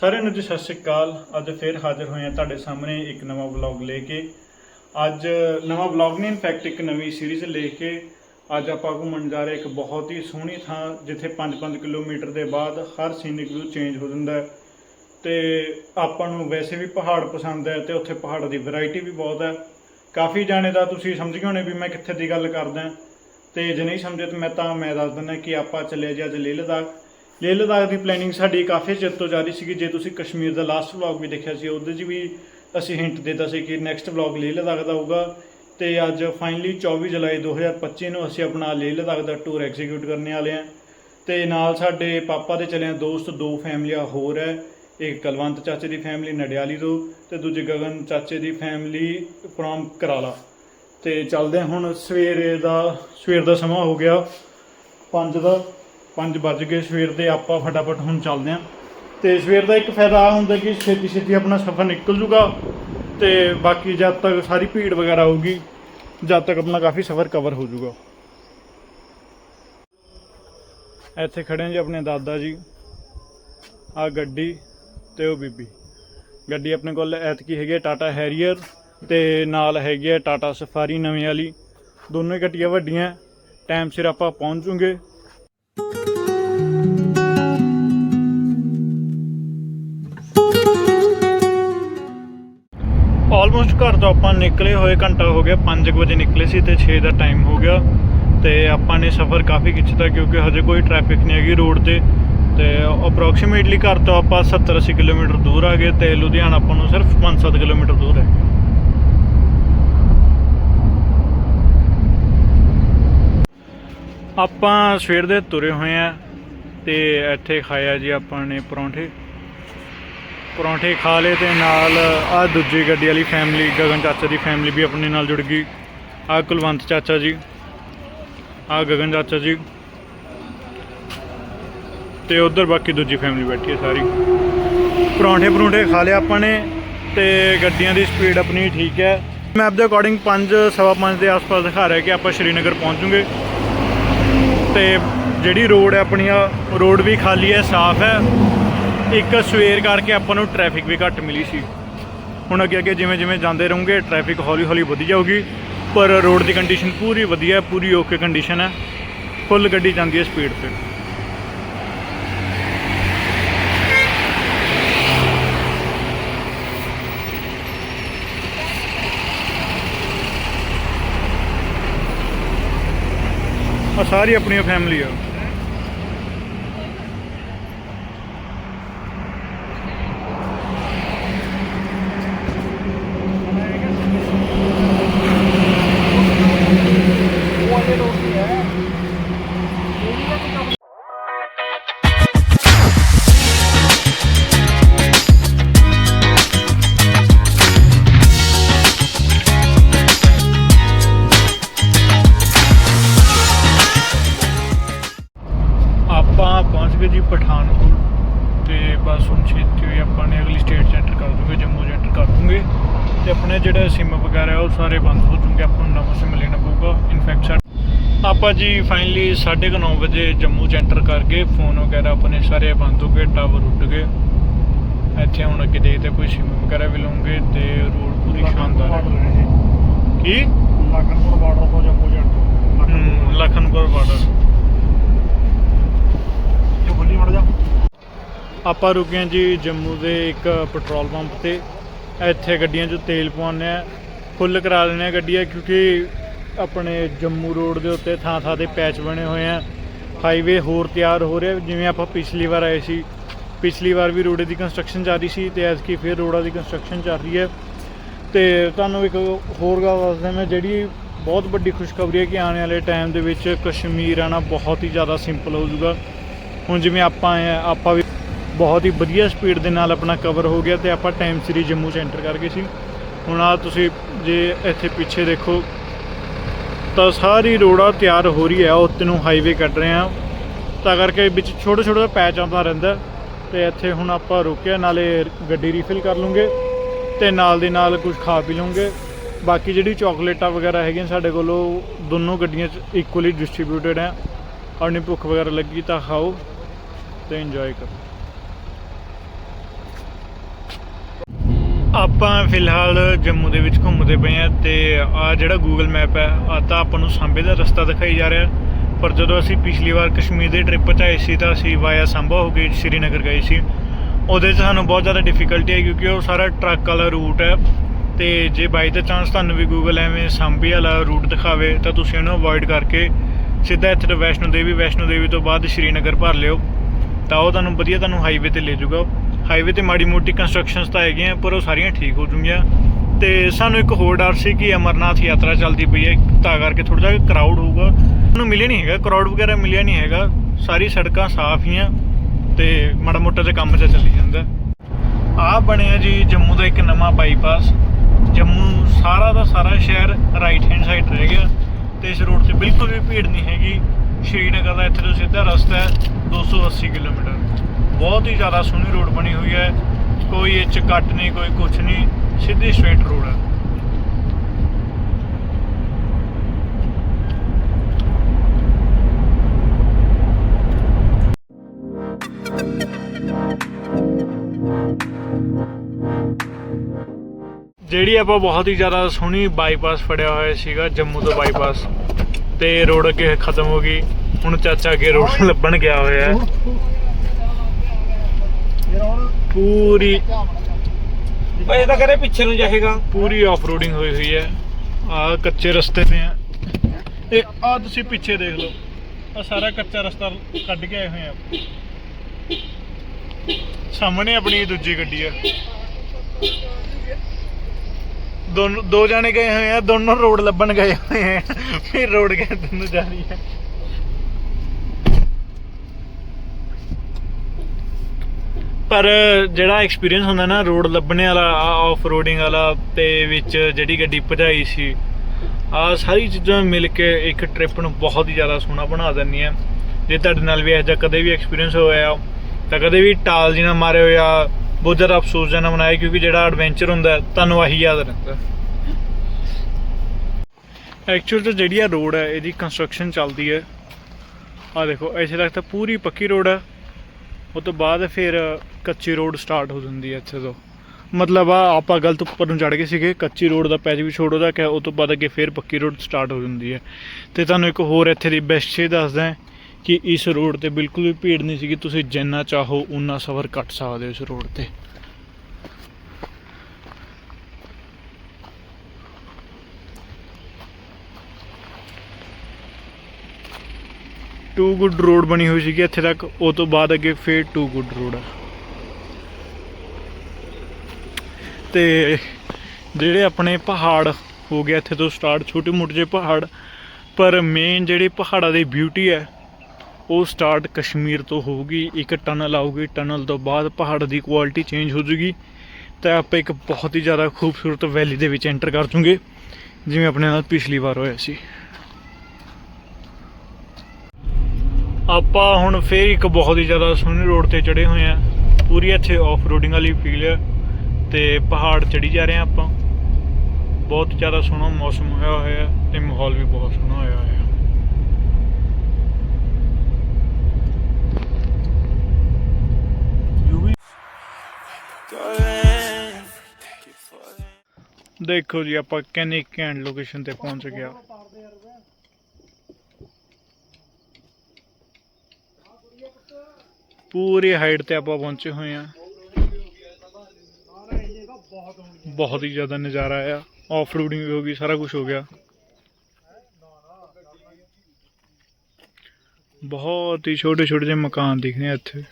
ਸਾਰਿਆਂ ਨੂੰ ਜੀ ਸਤਿ ਸ਼੍ਰੀ ਅਕਾਲ। ਅੱਜ ਫੇਰ ਹਾਜ਼ਰ ਹੋਏ ਹਾਂ ਤੁਹਾਡੇ ਸਾਹਮਣੇ ਇੱਕ ਨਵਾਂ ਵਲੌਗ ਲੈ ਕੇ। ਅੱਜ ਨਵਾਂ ਵਲੌਗ ਨਹੀਂ ਇਨਫੈਕਟ ਇੱਕ ਨਵੀਂ ਸੀਰੀਜ਼ ਲੈ ਕੇ ਅੱਜ ਆਪਾਂ ਘੁੰਮਣ ਜਾ ਰਹੇ ਇੱਕ ਬਹੁਤ ਹੀ ਸੋਹਣੀ ਥਾਂ, ਜਿੱਥੇ 5-5 ਕਿਲੋਮੀਟਰ ਦੇ ਬਾਅਦ ਹਰ ਸੀਨਿਕ ਵਿਊ ਚੇਂਜ ਹੋ ਜਾਂਦਾ ਹੈ। ਤੇ ਆਪਾਂ ਨੂੰ ਵੈਸੇ ਵੀ ਪਹਾੜ ਪਸੰਦ ਹੈ ਤੇ ਉੱਥੇ ਪਹਾੜ ਦੀ ਵੈਰਾਈਟੀ ਵੀ ਬਹੁਤ ਹੈ। ਕਾਫੀ ਜਾਣੇ ਦਾ ਤੁਸੀਂ ਸਮਝ ਗਏ ਹੋਣੇ ਵੀ ਮੈਂ ਕਿੱਥੇ ਦੀ ਗੱਲ ਕਰਦਾ। ਤੇ ਜੇ ਨਹੀਂ ਸਮਝੇ ਤਾਂ ਮੈਂ ਤਾਂ, ਮੈਂ ਦੱਸ ਦਿੰਦਾ ਕਿ ਆਪਾਂ ਚੱਲੇ ਜੀ ਅੱਜ ਲੇਹ ਲਦਾਖ ਲੇਹ ਲਦਾਖ ਦੀ ਪਲੈਨਿੰਗ ਸਾਡੀ ਕਾਫੀ ਚਿਰ ਤੋਂ ਜਾਰੀ ਸੀਗੀ। ਜੇ ਤੁਸੀਂ ਕਸ਼ਮੀਰ ਦਾ ਲਾਸਟ ਵਲੌਗ ਵੀ ਦੇਖਿਆ ਸੀ, ਉਹਦੇ 'ਚ ਵੀ ਅਸੀਂ ਹਿੰਟ ਦਿੱਤਾ ਸੀ ਕਿ ਨੈਕਸਟ ਵਲੌਗ ਲੇਹ ਲਦਾਖ ਦਾ ਹੋਊਗਾ। ਤੇ ਅੱਜ ਫਾਈਨਲੀ 24 ਜੁਲਾਈ 2025 ਨੂੰ ਅਸੀਂ ਆਪਣਾ ਲੇਹ ਲਦਾਖ ਦਾ ਟੂਰ ਐਗਜ਼ੀਕਿਊਟ ਕਰਨ ਵਾਲੇ ਹਾਂ। ਤੇ ਨਾਲ ਸਾਡੇ ਪਾਪਾ ਦੇ ਚਲੇ ਆ ਦੋਸਤ, ਦੋ ਫੈਮਲੀਆਂ ਹੋਰ ਹੈ। ਇੱਕ ਕਲਵੰਤ ਚਾਚੇ ਦੀ ਫੈਮਿਲੀ ਨਡਿਆਲੀ ਤੋਂ, ਤੇ ਦੂਜੇ ਗਗਨ ਚਾਚੇ ਦੀ ਫੈਮਿਲੀ ਫਰੋਮ ਕਰਾਲਾ। ਤੇ ਚੱਲਦੇ ਹਾਂ ਹੁਣ ਸਵੇਰੇ ਦਾ, ਸਵੇਰ ਦਾ ਸਮਾਂ ਹੋ ਗਿਆ 5 ਦਾ। 5 ਵੱਜ ਗਏ, ਸਵੇਰ ਦੇ ਆਪਾਂ ਫਟਾਫਟ ਹੁਣ ਚੱਲਦੇ ਹਾਂ। ਤੇ ਸਵੇਰ ਦਾ ਇੱਕ ਫਾਇਦਾ ਆ ਹੁੰਦਾ ਕਿ ਛੇਤੀ ਛੇਤੀ ਆਪਣਾ ਸਫ਼ਰ ਨਿਕਲ ਜੂਗਾ ਤੇ ਬਾਕੀ ਜਦ ਤੱਕ ਸਾਰੀ ਭੀੜ ਵਗੈਰਾ ਆਊਗੀ ਜਦ ਤੱਕ ਆਪਣਾ ਕਾਫੀ ਸਫ਼ਰ ਕਵਰ ਹੋ ਜੂਗਾ। ਇੱਥੇ ਖੜੇ ਨੇ ਜੀ ਆਪਣੇ ਦਾਦਾ ਜੀ ਆ ਗੱਡੀ ਤੇ ਉਹ ਬੀਬੀ। ਗੱਡੀ ਆਪਣੇ ਕੋਲ ਐਤਕੀ ਹੈਗੀ ਹੈ ਟਾਟਾ ਹੈਰੀਅਰ ਤੇ ਨਾਲ ਹੈਗੀ ਹੈ ਟਾਟਾ ਸਫਾਰੀ ਨਵੀਂ ਵਾਲੀ। ਦੋਨੋਂ ਹੀ ਗੱਡੀਆਂ ਵੱਡੀਆਂ, ਟਾਈਮ ਸਿਰ ਆਪਾਂ ਪਹੁੰਚ ਜੂਗੇ। ਘਰ ਤੋਂ ਆਪਾਂ ਨਿਕਲੇ ਹੋਏ ਘੰਟਾ ਹੋ ਗਿਆ 5 ਵਜੇ ਨਿਕਲੇ ਸੀ ਤੇ 6 ਦਾ ਟਾਈਮ ਹੋ ਗਿਆ ਤੇ ਆਪਾਂ ਨੇ ਸਫ਼ਰ ਕਾਫੀ ਖਿੱਚਤਾ ਕਿਉਂਕਿ ਹਜੇ ਕੋਈ ਟ੍ਰੈਫਿਕ ਨਹੀਂ ਹੈਗੀ ਰੋਡ ਤੇ ਤੇ ਅਪਰੋਕਸੀਮੇਟਲੀ ਘਰ ਤੋਂ ਆਪਾਂ 70 80 ਕਿਲੋਮੀਟਰ ਦੂਰ ਆ ਗਏ ਤੇ ਲੁਧਿਆਣਾ ਆਪਾਂ ਨੂੰ ਸਿਰਫ 5-7 ਕਿਲੋਮੀਟਰ ਦੂਰ ਹੈ। ਆਪਾਂ ਸਵੇਰ ਦੇ ਤੁਰੇ ਹੋਏ ਆ ਤੇ ਇੱਥੇ ਖਾਇਆ ਜੀ ਆਪਾਂ ਨੇ ਪਰੌਂਠੇ। ਪਰੌਂਠੇ ਖਾ ਲਏ ਤੇ ਨਾਲ ਆ ਦੂਜੀ ਗੱਡੀ ਵਾਲੀ ਫੈਮਿਲੀ ਗਗਨ ਚਾਚਾ ਦੀ ਫੈਮਿਲੀ ਵੀ ਆਪਣੇ ਨਾਲ ਜੁੜ ਗਈ। ਆ ਕੁਲਵੰਤ ਚਾਚਾ ਜੀ ਆ ਗਗਨ ਚਾਚਾ ਜੀ ਤੇ ਉਧਰ ਬਾਕੀ ਦੂਜੀ ਫੈਮਿਲੀ ਬੈਠੀ ਹੈ ਸਾਰੀ। ਪਰੌਂਠੇ ਪਰੌਂਠੇ ਖਾ ਲਿਆ ਆਪਾਂ ਨੇ ਤੇ ਗੱਡੀਆਂ ਦੀ ਸਪੀਡ ਆਪਣੀ ਠੀਕ ਹੈ। ਮੈਪ ਦੇ ਅਕੋਰਡਿੰਗ 5 ਸਵਾ 5 ਦੇ ਆਸ-ਪਾਸ ਦਿਖਾ ਰਿਹਾ ਕਿ ਆਪਾਂ ਸ਼੍ਰੀਨਗਰ ਪਹੁੰਚੂਗੇ। ਤੇ ਜਿਹੜੀ ਰੋਡ ਹੈ ਆਪਣੀ ਆ ਰੋਡ ਵੀ ਖਾਲੀ ਹੈ, ਸਾਫ਼ ਹੈ। ਇੱਕ ਸਵੇਰ ਕਰਕੇ ਆਪਾਂ ਨੂੰ ਟ੍ਰੈਫਿਕ ਵੀ ਘੱਟ ਮਿਲੀ ਸੀ। ਹੁਣ ਅੱਗੇ ਅੱਗੇ ਜਿਵੇਂ ਜਿਵੇਂ ਜਾਂਦੇ ਰਹੋਗੇ ਟ੍ਰੈਫਿਕ ਹੌਲੀ ਹੌਲੀ ਵਧੀ ਜਾਊਗੀ। ਪਰ ਰੋਡ ਦੀ ਕੰਡੀਸ਼ਨ ਪੂਰੀ ਵਧੀਆ ਪੂਰੀ ਓਕੇ ਕੰਡੀਸ਼ਨ ਹੈ। ਫੁੱਲ ਗੱਡੀ ਜਾਂਦੀ ਹੈ ਸਪੀਡ ਤੇ। ਆ ਸਾਰੀ ਆਪਣੀ ਫੈਮਿਲੀ ਆ। ਤੇ ਆਪਣੇ ਜਿਹੜੇ ਸਿਮ ਵਗੈਰਾ ਉਹ ਸਾਰੇ ਬੰਦ ਹੋ ਚੁੱਕੇ ਆਪਾਂ ਨੂੰ ਨਵਾਂ ਸਿਮ ਲੈਣਾ ਪਊਗਾ ਇਨਫੈਕਟ ਆਪਾਂ ਜੀ ਫਾਈਨਲੀ 9:30 ਵਜੇ ਜੰਮੂ 'ਚ ਐਂਟਰ ਕਰ ਗਏ। ਫੋਨ ਵਗੈਰਾ ਆਪਣੇ ਸਾਰੇ ਬੰਦ ਹੋ ਗਏ ਟਾਵਰ ਉੱਡ ਗਏ। ਇੱਥੇ ਹੁਣ ਅੱਗੇ ਦੇਖਦੇ ਕੋਈ ਸਿਮ ਵਗੈਰਾ ਵੀ ਲਵਾਂਗੇ ਤੇ ਰੋਡ ਪੂਰੀ ਸ਼ਾਨਦਾਰ ਹੈ ਕੀ? ਲਖਨਪੁਰ ਬਾਰਡਰ ਤੋਂ ਜੰਮੂ ਜੰਟ ਲਖਨਪੁਰ ਬਾਰਡਰ ਜੋ ਬੁੱਲੀ ਮੜ ਜਾ। ਆਪਾਂ ਰੁਕੇ ਹਾਂ ਜੀ ਜੰਮੂ ਦੇ ਇੱਕ ਪੈਟਰੋਲ ਪੰਪ ਤੇ। ਇੱਥੇ ਗੱਡੀਆਂ 'ਚ ਤੇਲ ਪਵਾਉਂਦੇ ਆ, ਫੁੱਲ ਕਰਾ ਦਿੰਦੇ ਆ ਗੱਡੀਆਂ ਕਿਉਂਕਿ ਆਪਣੇ ਜੰਮੂ ਰੋਡ ਦੇ ਉੱਤੇ ਥਾਂ ਥਾਂ ਤੇ ਪੈਚ ਬਣੇ ਹੋਏ ਆ। ਹਾਈਵੇ ਹੋਰ ਤਿਆਰ ਹੋ ਰਿਹਾ, ਜਿਵੇਂ ਆਪਾਂ ਪਿਛਲੀ ਵਾਰ ਆਏ ਸੀ। ਪਿਛਲੀ ਵਾਰ ਵੀ ਰੋਡ ਦੀ ਕੰਸਟਰਕਸ਼ਨ ਚੱਲ ਸੀ ਤੇ ਐਤਕੀ ਫਿਰ ਰੋਡਾਂ ਦੀ ਕੰਸਟਰਕਸ਼ਨ ਚੱਲ ਰਹੀ ਹੈ। ਤੇ ਤੁਹਾਨੂੰ ਇੱਕ ਹੋਰ ਗੱਲ ਦੱਸਦਾ ਮੈਂ, ਜਿਹੜੀ ਬਹੁਤ ਵੱਡੀ ਖੁਸ਼ਖਬਰੀ ਹੈ ਕਿ ਆਉਣ ਵਾਲੇ ਟਾਈਮ ਦੇ ਵਿੱਚ ਕਸ਼ਮੀਰ ਆਣਾ ਬਹੁਤ ਹੀ ਜ਼ਿਆਦਾ ਸਿੰਪਲ ਹੋ ਜਾਊਗਾ। ਹੁਣ ਜਿਵੇਂ ਆਪਾਂ ਆਏ ਆ, ਆਪਾਂ ਵੀ ਬਹੁਤ ਹੀ ਵਧੀਆ ਸਪੀਡ ਦੇ ਨਾਲ ਆਪਣਾ ਕਵਰ ਹੋ ਗਿਆ ਤੇ ਆਪਾਂ ਟਾਈਮ ਸਿਰੀ ਜੰਮੂ ਚ ਐਂਟਰ ਕਰ ਗਏ ਸੀ। ਹੁਣ ਆ ਤੁਸੀਂ ਜੇ ਇੱਥੇ ਪਿੱਛੇ ਦੇਖੋ, ਤਾਂ ਸਾਰੀ ਰੋੜਾ ਤਿਆਰ ਹੋ ਰਹੀ ਹੈ ਉੱਤੇ ਨੂੰ ਹਾਈਵੇ ਕੱਢ ਰਹੇ ਆ ਤਾਂ ਕਰਕੇ ਵਿੱਚ ਛੋਟਾ ਛੋਟਾ ਪੈਚ ਆਉਂਦਾ ਰਹਿੰਦਾ ਤੇ ਇੱਥੇ ਹੁਣ ਆਪਾਂ ਰੁਕਿਆ, ਨਾਲੇ ਗੱਡੀ ਰੀਫਿਲ ਕਰ ਲੂੰਗੇ ਤੇ ਨਾਲ ਦੀ ਨਾਲ ਕੁਝ ਖਾ ਪੀ ਲੂੰਗੇ। ਬਾਕੀ ਜਿਹੜੀ ਚਾਕਲੇਟਾਂ ਵਗੈਰਾ ਹੈਗੀਆਂ ਸਾਡੇ ਕੋਲ, ਉਹ ਦੋਨੋਂ ਗੱਡੀਆਂ 'ਚ ਇਕੁਅਲੀ ਡਿਸਟ੍ਰੀਬਿਊਟਡ ਹੈ। ਆਪਣੀ ਭੁੱਖ ਵਗੈਰਾ ਲੱਗੀ ਤਾਂ ਖਾਓ ਤੇ ਇੰਜੋਏ ਕਰੋ। ਆਪਾਂ ਫਿਲਹਾਲ ਜੰਮੂ ਦੇ ਵਿੱਚ ਘੁੰਮਦੇ ਪਏ ਆ ਤੇ ਆ ਜਿਹੜਾ ਗੂਗਲ ਮੈਪ ਹੈ, ਆ ਤਾਂ ਆਪਾਂ ਨੂੰ ਸਾਂਬੇ ਦਾ ਰਸਤਾ ਦਿਖਾਈ ਜਾ ਰਿਹਾ। ਪਰ ਜਦੋਂ ਅਸੀਂ ਪਿਛਲੀ ਵਾਰ ਕਸ਼ਮੀਰ ਦੇ ਟ੍ਰਿਪ 'ਚ ਆਏ ਸੀ ਤਾਂ ਅਸੀਂ ਵਾਇਆ ਸੰਭਾ ਹੋ ਕੇ ਸ਼੍ਰੀਨਗਰ ਗਏ ਸੀ। ਉਹਦੇ 'ਚ ਸਾਨੂੰ ਬਹੁਤ ਜ਼ਿਆਦਾ ਡਿਫਿਕਲਟੀ ਹੈ ਕਿਉਂਕਿ ਉਹ ਸਾਰਾ ਟਰੱਕ ਵਾਲਾ ਰੂਟ ਹੈ ਤੇ ਜੇ ਬਾਈ ਦਾ ਚਾਂਸ ਤੁਹਾਨੂੰ ਵੀ ਗੂਗਲ ਐਵੇਂ ਸਾਂਬੇ ਵਾਲਾ ਰੂਟ ਦਿਖਾਵੇ, ਤਾਂ ਤੁਸੀਂ ਉਹਨੂੰ ਅਵੋਇਡ ਕਰਕੇ ਸਿੱਧਾ ਇੱਥੇ ਤੋਂ ਵੈਸ਼ਨੋ ਦੇਵੀ ਵੈਸ਼ਨੋ ਦੇਵੀ ਤੋਂ ਬਾਅਦ ਸ਼੍ਰੀਨਗਰ ਭਰ ਲਿਓ। ਤਾਂ ਉਹ ਤੁਹਾਨੂੰ ਵਧੀਆ ਤੁਹਾਨੂੰ ਹਾਈਵੇ ਤੇ ਲੈ ਜਾਊਗਾ। ਹਾਈਵੇ ਤੇ ਮਾੜੀ ਮੋਟੀ ਕੰਸਟਰਕਸ਼ਨਸ ਤਾਂ ਹੈਗੀਆਂ, ਪਰ ਉਹ ਸਾਰੀਆਂ ਠੀਕ ਹੋ ਜੂਗੀਆਂ ਤੇ ਸਾਨੂੰ ਇੱਕ ਹੋਰ ਡਰ ਸੀ ਕਿ ਅਮਰਨਾਥ ਯਾਤਰਾ ਚੱਲਦੀ ਪਈ ਹੈ, ਤਾਂ ਕਰਕੇ ਥੋੜਾ ਜਿਹਾ ਕਰਾਊਡ ਹੋਊਗਾ। ਸਾਨੂੰ ਮਿਲਿਆ ਨਹੀਂ ਹੈਗਾ ਕਰਾਊਡ ਵਗੈਰਾ ਮਿਲਿਆ ਨਹੀਂ ਹੈਗਾ। ਸਾਰੀ ਸੜਕਾਂ ਸਾਫ਼ ਹੀ ਆ ਤੇ ਮਾੜਾ ਮੋਟਾ ਜਿਹਾ ਕੰਮ ਜਿਹਾ ਚੱਲੀ ਜਾਂਦਾ। ਆਹ ਬਣਿਆ ਜੀ ਜੰਮੂ ਦਾ ਇੱਕ ਨਵਾਂ ਬਾਈਪਾਸ ਜੰਮੂ ਸਾਰਾ ਦਾ ਸਾਰਾ ਸ਼ਹਿਰ ਰਾਈਟ ਹੈਂਡ ਸਾਈਡ ਰਹਿ ਗਿਆ ਤੇ ਇਸ ਰੋਡ ਤੇ ਬਿਲਕੁਲ ਵੀ ਭੀੜ ਨਹੀਂ ਹੈਗੀ। ਸ਼੍ਰੀਨਗਰ ਦਾ ਇੱਥੇ ਤੋਂ ਸਿੱਧਾ ਰਸਤਾ ਹੈ 280 ਕਿਲੋਮੀਟਰ। ਬਹੁਤ ਹੀ ਜ਼ਿਆਦਾ ਸੋਹਣੀ ਰੋਡ ਬਣੀ ਹੋਈ ਹੈ। ਕੋਈ ਇਹ 'ਚ ਕੱਟ ਨਹੀਂ, ਕੋਈ ਕੁਛ ਨਹੀਂ, ਸਿੱਧੀ ਸਟ੍ਰੇਟ ਰੋਡ ਹੈ। ਜਿਹੜੀ ਆਪਾਂ ਬਹੁਤ ਹੀ ਜ਼ਿਆਦਾ ਸੋਹਣੀ ਬਾਈਪਾਸ ਫੜਿਆ ਹੋਇਆ ਸੀਗਾ, ਜੰਮੂ ਤੋਂ ਬਾਈਪਾਸ ਤੇ ਰੋਡ ਅੱਗੇ ਖਤਮ ਹੋ ਗਈ। ਹੁਣ ਚਾਚਾ ਅੱਗੇ ਰੋਡ ਲੱਭਣ ਗਿਆ ਹੋਇਆ ਹੈ। ਪੂਰੀ ਭਾਈ ਤਾਂ ਕਰੇ ਪਿੱਛੇ ਨੂੰ ਜਾਏਗਾ। ਪੂਰੀ ਆਫ ਰੋਡਿੰਗ ਹੋਈ ਹੋਈ ਹੈ। ਆ ਕੱਚੇ ਰਸਤੇ ਤੇ ਆ। ਇਹ ਆ ਤੁਸੀਂ ਪਿੱਛੇ ਦੇਖ ਲਓ। ਆ ਸਾਰਾ ਕੱਚਾ ਰਸਤਾ ਕੱਢ ਕੇ ਆਏ ਹੋਏ ਆ। ਸਾਹਮਣੇ ਆਪਣੀ ਦੂਜੀ ਗੱਡੀ ਆ। ਦੋਨੋਂ ਦੋ ਜਾਣੇ ਗਏ ਹੋਏ ਆ। ਦੋਨੋਂ ਰੋਡ ਲੱਭਣ ਗਏ ਹੋਏ ਆ। ਫਿਰ ਰੋਡ ਕਿੱਧਰ ਨੂੰ ਜਾ ਰਹੀ ਹੈ ਪਰ ਜਿਹੜਾ ਐਕਸਪੀਰੀਅੰਸ ਹੁੰਦਾ ਨਾ ਰੋਡ ਲੱਭਣੇ ਵਾਲਾ ਆਫ ਰੋਡਿੰਗ ਵਾਲਾ ਤੇ ਵਿੱਚ ਜਿਹੜੀ ਗੱਡੀ ਭਜਾਈ ਸੀ, ਆ ਸਾਰੀ ਚੀਜ਼ਾਂ ਮਿਲ ਕੇ ਇੱਕ ਟ੍ਰਿਪ ਨੂੰ ਬਹੁਤ ਹੀ ਜ਼ਿਆਦਾ ਸੋਹਣਾ ਬਣਾ ਦਿੰਦੀਆਂ ਜੇ ਤੁਹਾਡੇ ਨਾਲ ਵੀ ਇਹੋ ਜਿਹਾ ਕਦੇ ਵੀ ਐਕਸਪੀਰੀਅੰਸ ਹੋਇਆ, ਤਾਂ ਕਦੇ ਵੀ ਟਾਲ ਜੀ ਨਾ ਮਾਰਿਓ ਜਾਂ ਬਹੁਤ ਜ਼ਿਆਦਾ ਅਫਸੋਸ ਜਨਾ ਮਨਾਇਆ ਕਿਉਂਕਿ ਜਿਹੜਾ ਐਡਵੈਂਚਰ ਹੁੰਦਾ, ਤੁਹਾਨੂੰ ਆਹੀ ਯਾਦ ਰਹਿੰਦਾ। ਐਕਚੁਅਲ ਤਾਂ ਜਿਹੜੀ ਆ ਰੋਡ ਹੈ, ਇਹਦੀ ਕੰਸਟਰਕਸ਼ਨ ਚੱਲਦੀ ਹੈ। ਆ ਦੇਖੋ, ਇੱਥੇ ਤੱਕ ਤਾਂ ਪੂਰੀ ਪੱਕੀ ਰੋਡ ਹੈ ਉਹ ਤੋਂ ਬਾਅਦ ਫਿਰ ਕੱਚੀ ਰੋਡ ਸਟਾਰਟ ਹੋ ਜਾਂਦੀ ਹੈ ਇੱਥੇ ਤੋਂ। ਮਤਲਬ ਆ ਆਪਾਂ ਗਲਤ ਉੱਪਰ ਨੂੰ ਚੜ ਗਏ ਸੀਗੇ, ਕੱਚੀ ਰੋਡ ਦਾ ਪੈਜ ਵੀ ਛੋੜੋ ਦਾ ਕਿ ਉਹ ਤੋਂ ਬਾਅਦ ਅੱਗੇ ਫਿਰ ਪੱਕੀ ਰੋਡ ਸਟਾਰਟ ਹੋ ਜਾਂਦੀ ਹੈ। ਤੇ ਤੁਹਾਨੂੰ ਇੱਕ ਹੋਰ ਇੱਥੇ ਦੀ ਬੈਸਟ ਚੀਜ਼ ਦੱਸਦਾ ਕਿ ਇਸ ਰੋਡ ਤੇ ਬਿਲਕੁਲ ਵੀ ਭੀੜ ਨਹੀਂ ਸੀਗੀ, ਤੁਸੀਂ ਜਿੰਨਾ ਚਾਹੋ ਉਨਾ ਸਫ਼ਰ ਕੱਟ ਸਕਦੇ ਹੋ ਇਸ ਰੋਡ ਤੇ। ਟੂ ਗੁੱਡ ਰੋਡ ਬਣੀ ਹੋਈ ਸੀਗੀ, ਇੱਥੇ ਤੱਕ, ਉਹ ਤੋਂ ਬਾਅਦ ਅੱਗੇ ਫੇਰ ਟੂ ਗੁੱਡ ਰੋਡ ਆ। ਤੇ ਜਿਹੜੇ ਆਪਣੇ ਪਹਾੜ ਹੋ ਗਿਆ ਇੱਥੇ ਤੋਂ ਸਟਾਰਟ ਛੋਟੇ ਮੋਟੇ ਜਿਹੇ ਪਹਾੜ, ਪਰ ਮੇਨ ਜਿਹੜੀ ਪਹਾੜਾਂ ਦੀ ਬਿਊਟੀ ਹੈ, ਉਹ ਸਟਾਰਟ ਕਸ਼ਮੀਰ ਤੋਂ ਹੋਊਗੀ। ਇੱਕ ਟਨਲ ਆਊਗੀ ਟਨਲ ਤੋਂ ਬਾਅਦ ਪਹਾੜ ਦੀ ਕੁਆਲਿਟੀ ਚੇਂਜ ਹੋ ਜੂਗੀ ਤਾਂ ਆਪਾਂ ਇੱਕ ਬਹੁਤ ਹੀ ਜ਼ਿਆਦਾ ਖੂਬਸੂਰਤ ਵੈਲੀ ਦੇ ਵਿੱਚ ਐਂਟਰ ਕਰ ਜੂਗੇ ਜਿਵੇਂ ਆਪਣੇ ਨਾਲ ਪਿਛਲੀ ਵਾਰ ਹੋਇਆ ਸੀ। ਆਪਾਂ ਹੁਣ ਫੇਰ ਇੱਕ ਬਹੁਤ ਹੀ ਜ਼ਿਆਦਾ ਸੋਹਣੀ ਰੋਡ ਤੇ ਚੜੇ ਹੋਏ ਆ ਪੂਰੀ ਇੱਥੇ ਆਫ ਰੋਡਿੰਗ ਵਾਲੀ ਫੀਲ ਹੈ ਤੇ ਪਹਾੜ ਚੜੀ ਜਾ ਰਹੇ ਆ ਆਪਾਂ। ਬਹੁਤ ਜ਼ਿਆਦਾ ਸੋਹਣਾ ਮੌਸਮ ਹੋਇਆ ਹੋਇਆ ਹੈ ਤੇ ਮਾਹੌਲ ਵੀ ਬਹੁਤ ਸੋਹਣਾ ਹੋਇਆ ਹੋਇਆ। ਦੇਖੋ ਜੀ, ਆਪਾਂ ਕਿੰਨੀ ਘੈਂਟ ਲੋਕੇਸ਼ਨ ਤੇ ਪਹੁੰਚ ਗਿਆ ਪੂਰੀ ਹਾਈਟ ਤੇ ਆਪਾਂ ਪਹੁੰਚੇ ਹੋਏ ਆ ਬਹੁਤ ਹੀ ਜ਼ਿਆਦਾ ਨਜ਼ਾਰਾ ਆ ਆਫ ਰੋਡਿੰਗ ਵੀ ਹੋ ਗਈ, ਸਾਰਾ ਕੁਝ ਹੋ ਗਿਆ। ਬਹੁਤ ਹੀ ਛੋਟੇ ਛੋਟੇ ਜਿਹੇ ਮਕਾਨ ਦਿਖਦੇ ਆ ਇੱਥੇ।